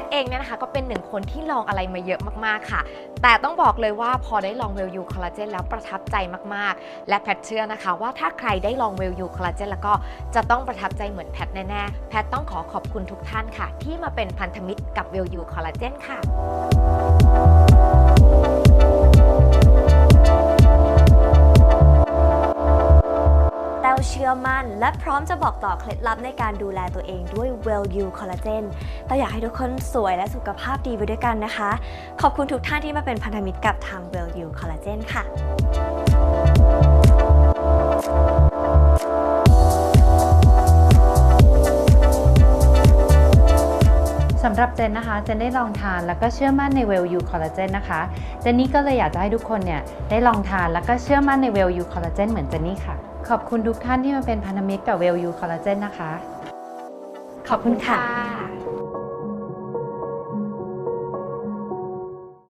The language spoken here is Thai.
ทเองเนี่ยนะคะก็เป็นหนึ่งคนที่ลองอะไรมาเยอะมากๆค่ะ แต่ต้องบอกเลยว่าพอได้ลองเวลยูคอลลาเจนแล้วประทับใจมากๆ และแพทเชื่อนะคะ ว่าถ้าใครได้ลองเวลยูคอลลาเจนแล้วก็จะต้องประทับใจเหมือนแพทแน่ๆ แพทต้องขอขอบคุณทุกท่านค่ะ ที่มาเป็นพันธมิตรกับเวลยูคอลลาเจนค่ะ เชื่อมั่น และพร้อมจะบอกต่อเคล็ดลับในการดูแลตัวเองด้วย Well You Collagen แต่อยากให้ทุกคนสวยและสุขภาพดีไปด้วยกันนะคะ ขอบคุณทุกท่านที่มาเป็นพันธมิตรกับทาง Well You Collagen ค่ะสำหรับเจนนะคะเจนได้ลองทานแล้วก็เชื่อมั่นในเวลยูคอลลาเจนนะคะเจนนี่ก็เลยอยากจะให้ทุกคนเนี่ยได้ลองทานแล้วก็เชื่อมั่นในเวลยูคอลลาเจนเหมือนเจนนี่ค่ะ ขอบคุณทุกท่านที่มาเป็นพันธมิตรกับเวลยูคอลลาเจนนะคะ ขอบคุณค่ะค่ะ